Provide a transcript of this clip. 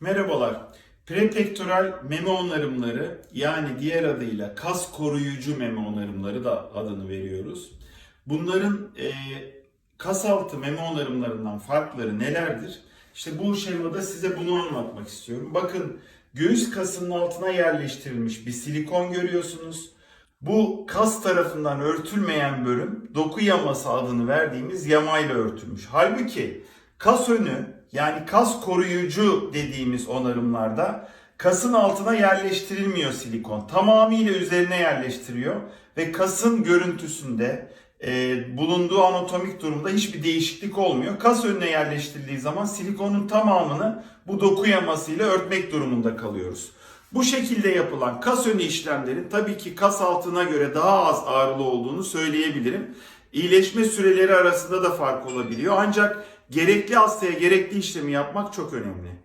Merhabalar. Prepektoral meme onarımları yani diğer adıyla kas koruyucu meme onarımları da adını veriyoruz. Bunların e, kas altı meme onarımlarından farkları nelerdir? İşte bu şemada size bunu anlatmak istiyorum. Bakın göğüs kasının altına yerleştirilmiş bir silikon görüyorsunuz. Bu kas tarafından örtülmeyen bölüm doku yaması adını verdiğimiz yamayla örtülmüş. Halbuki kas önü yani kas koruyucu dediğimiz onarımlarda kasın altına yerleştirilmiyor silikon. Tamamıyla üzerine yerleştiriyor ve kasın görüntüsünde e, bulunduğu anatomik durumda hiçbir değişiklik olmuyor. Kas önüne yerleştirildiği zaman silikonun tamamını bu doku yamasıyla örtmek durumunda kalıyoruz. Bu şekilde yapılan kas önü işlemlerin tabii ki kas altına göre daha az ağrılı olduğunu söyleyebilirim. İyileşme süreleri arasında da fark olabiliyor. Ancak gerekli hastaya gerekli işlemi yapmak çok önemli.